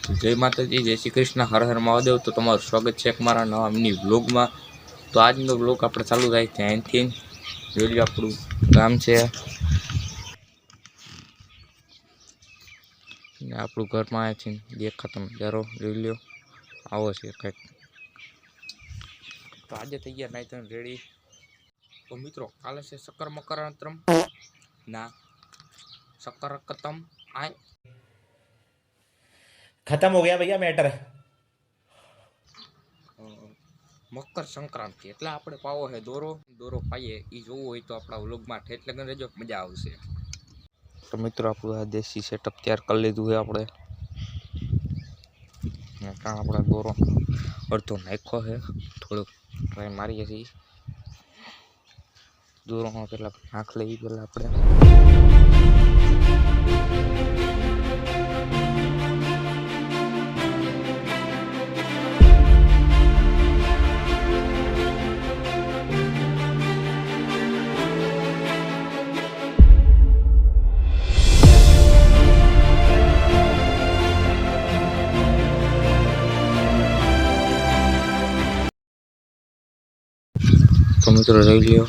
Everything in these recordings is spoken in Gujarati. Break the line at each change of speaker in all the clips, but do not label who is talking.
જય માતાજી, જય શ્રી કૃષ્ણ, હર હર મહાદેવ. તો તમારું સ્વાગત છે મારા નવા મિની વ્લોગમાં તો આજનો વ્લોગ આપણે ચાલુ થાય છે અહીંથી. જોઈ લો આપણું ગામ છે. આપણું ઘરમાં અહીંથી દેખાતો નજારો જોઈ લો આવો છે કંઈક. તો આજે થઈ ગયા નાઈ તમે રેડી. તો મિત્રો, કાલે છે શક્કર મકરાંતરમ. ના, શક્કરકતમ. આય.
खत्म हो गया भैया मैटर
અ, મકર સંક્રાંતિ એટલે આપણે પાવો છે દોરો દોરો પાઈએ એ જોવું હોય તો આપણા વ્લોગમાં ઠેઠ લગન રહેજો મજા આવશે તો મિત્રો આપણું આ દેશી સેટઅપ તૈયાર કરી લીધું છે આપણે ને કાં આપણે દોરો અડધો નાખ્યો છે થોડુંક ટ્રાય મારીએ છીએ દોરોમાં પહેલાં નાખ લઈએ પહેલાં આપણે તો મિત્રો જોઈ લ્યો.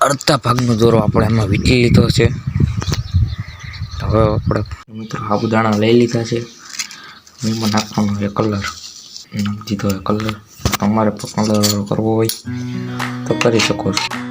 અડધા ભાગનો દોરો આપણે એમાં વીટી લીધો છે. હવે આપણે મિત્રો સાબુદાણા લઈ લીધા છે. એમાં નાખવાનો છે કલર. નાખી દીધો કલર. તમારે કલર કરવો હોય તો કરી શકો છો.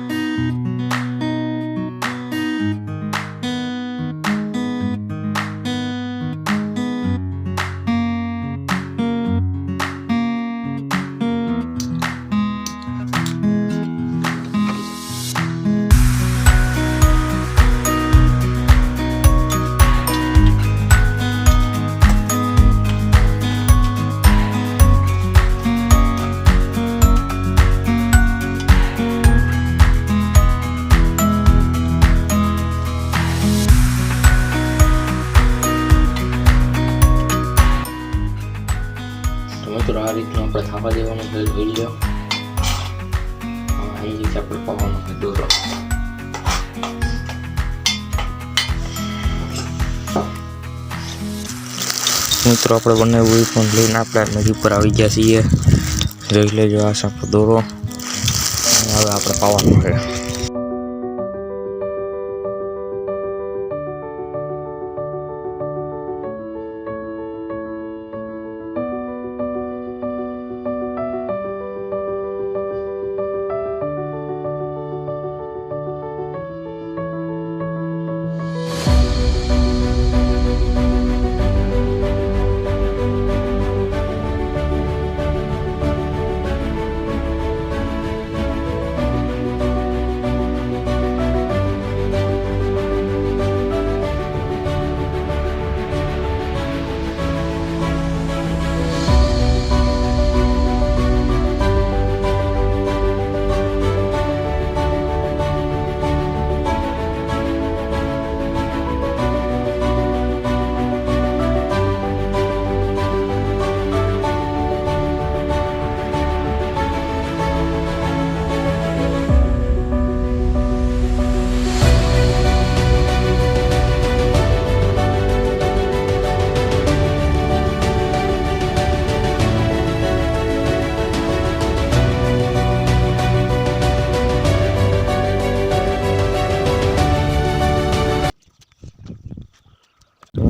આ રીતનું આપણે થાવા દેવાનું છે, જોઈ લો અહીં રીતે આપણે પવાનો છે, દોરો. મિત્રો, આપણે બંને ઉઈ પણ લઈને આપણે નદી પર આવી ગયા છીએ. જોઈ લેજો આ છે દોરો. હવે આપણે પાવાનો છે.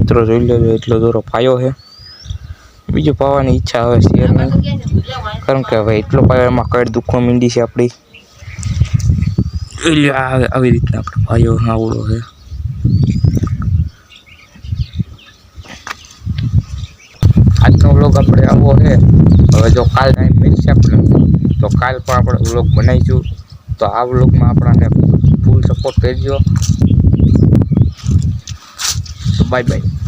મિત્રો જોઈ લેજો, એટલો દોરો પાયો છે. બીજું પાવાની ઈચ્છા આવે છે કારણ કે હવે એટલો પાયો એમાં કઈ દુખવા મીંડી છે આપણી આવી રીતના આપણે પાયો આવડો છે. આજનો વ્લોગ આપણે આવો છે. હવે જો કાલ ટાઈમ મળશે આપણે તો કાલ પણ આપણે વ્લોગ બનાવીશું. તો આ વ્લોગમાં આપણાને ફૂલ સપોર્ટ કરજો. bye bye